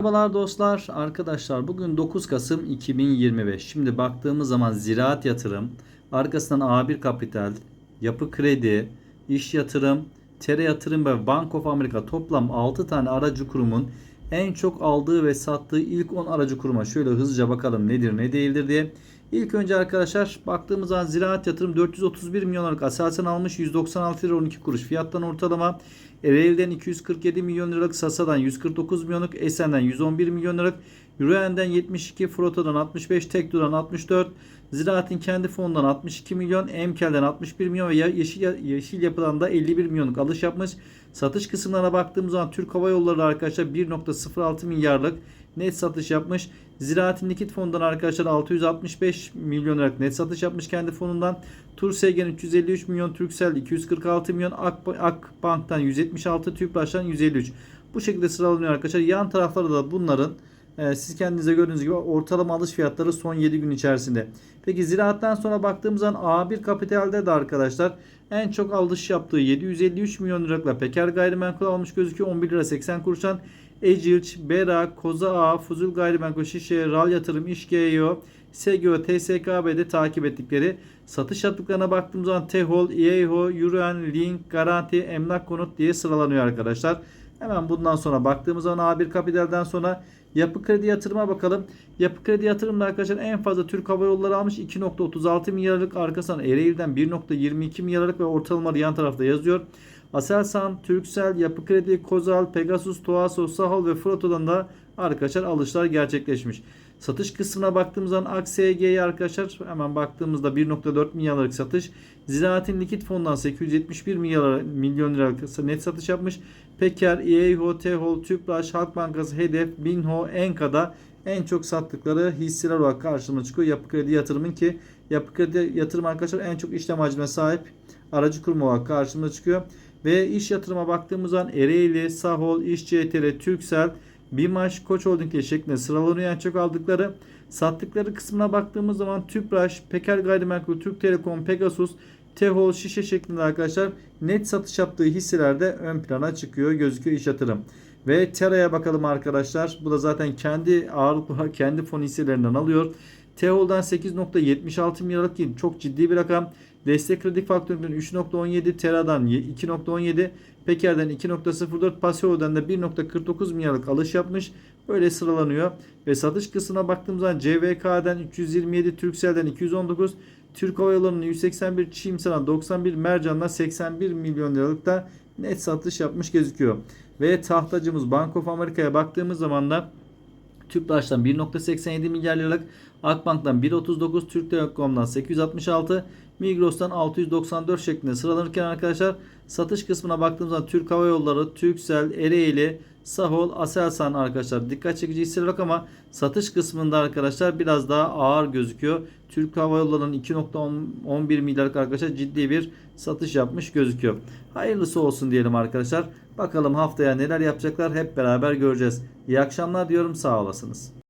Merhabalar dostlar, arkadaşlar bugün 9 Kasım 2025. Şimdi baktığımız zaman ziraat yatırım, arkasından A1 Kapital, Yapı Kredi, İş Yatırım, Tere Yatırım ve Bank of America toplam 6 tane aracı kurumun en çok aldığı ve sattığı ilk 10 aracı kuruma şöyle hızlıca bakalım nedir ne değildir diye. İlk önce arkadaşlar baktığımız zaman ziraat yatırım 431 milyon liralık asasen almış 196 lira 12 kuruş fiyattan ortalama. Ereğli'den 247 milyon liralık Sasa'dan 149 milyonluk Esen'den 111 milyon liralık Euroen'den 72 Frota'dan 65 Tekdo'dan 64 Ziraat'in kendi fonundan 62 milyon Emkel'den 61 milyon ve Yeşil, Yeşil Yapı'dan da 51 milyonluk alış yapmış. Satış kısımlarına baktığımız zaman Türk Hava Yolları arkadaşlar 1.06 milyarlık net satış yapmış. Ziraat'in likit fonundan arkadaşlar 665 milyon liralık net satış yapmış kendi fonundan. Tursegen 353 milyon, Turkcell 246 milyon, Ak Akbank'tan 176, Tüpraş'tan 153. Bu şekilde sıralanıyor arkadaşlar. Yan taraflarda da bunların e, siz kendinize gördüğünüz gibi ortalama alış fiyatları son 7 gün içerisinde. Peki ziraattan sonra baktığımız zaman A1 Kapital'de de arkadaşlar en çok alış yaptığı 753 milyon liralıkla Peker gayrimenkul almış gözüküyor 11 lira 80 kuruştan. Ecirç, Bera, Koza Ağa, Fuzul Gayrimenkul, Şişe, Ral Yatırım, İşgeo, SGO, TSKB'de takip ettikleri satış yaptıklarına baktığımız zaman Tehol, EEHO, Euroen, Link, Garanti, Emlak Konut diye sıralanıyor arkadaşlar. Hemen bundan sonra baktığımız zaman A1 Kapital'den sonra Yapı Kredi Yatırım'a bakalım. Yapı Kredi Yatırım'da arkadaşlar en fazla Türk Hava Yolları almış 2.36 milyarlık arkasından Ereğli'den 1.22 milyarlık ve ortalamaları yan tarafta yazıyor. Aselsan, Turkcell, Yapı Kredi, Kozal, Pegasus, Toaso, Sahol ve Froto'dan da arkadaşlar alışlar gerçekleşmiş. Satış kısmına baktığımız zaman AKSG'ye arkadaşlar hemen baktığımızda 1.4 milyarlık satış. Ziraat'in likit fonundan 871 milyar, milyon liralık net satış yapmış. Peker, EEHO, TEHOL, Tüpraş, Halk Bankası, Hedef, Binho, Enka'da en çok sattıkları hisseler olarak karşımıza çıkıyor. Yapı Kredi Yatırım'ın ki Yapı Kredi Yatırım arkadaşlar en çok işlem hacmine sahip aracı kurum olarak karşımıza çıkıyor. Ve iş yatırıma baktığımız zaman Ereğli, Sahol, İş CTR, Türksel, BİMAŞ, Koç Holding şeklinde sıralanıyor en çok aldıkları. Sattıkları kısmına baktığımız zaman Tüpraş, Peker Gayrimenkul, Türk Telekom, Pegasus, Tehol, Şişe şeklinde arkadaşlar net satış yaptığı hisselerde ön plana çıkıyor gözüküyor iş yatırım. Ve Tera'ya bakalım arkadaşlar. Bu da zaten kendi ağırlıklı kendi fon hisselerinden alıyor. Tehol'dan 8.76 milyarlık çok ciddi bir rakam. Destek kredi faktöründen 3.17, Tera'dan 2.17, Peker'den 2.04, Pasio'dan da 1.49 milyarlık alış yapmış. Böyle sıralanıyor. Ve satış kısmına baktığımız zaman CVK'den 327, Turkcell'den 219, Türk Hava Yolları'nın 181, Çimsa'dan 91, Mercan'dan 81 milyon liralık da net satış yapmış gözüküyor. Ve tahtacımız Bank of America'ya baktığımız zaman da Tüpraş'tan 1.87 milyar liralık, Akbank'tan 1.39, Türk Telekom'dan 866, Migros'tan 694 şeklinde sıralanırken arkadaşlar satış kısmına baktığımızda Türk Hava Yolları, Türksel, Ereğli, Sahol, Aselsan arkadaşlar dikkat çekici hisseler yok ama satış kısmında arkadaşlar biraz daha ağır gözüküyor. Türk Hava Yolları'nın 2.11 milyarlık arkadaşlar ciddi bir satış yapmış gözüküyor. Hayırlısı olsun diyelim arkadaşlar. Bakalım haftaya neler yapacaklar hep beraber göreceğiz. İyi akşamlar diyorum sağ olasınız.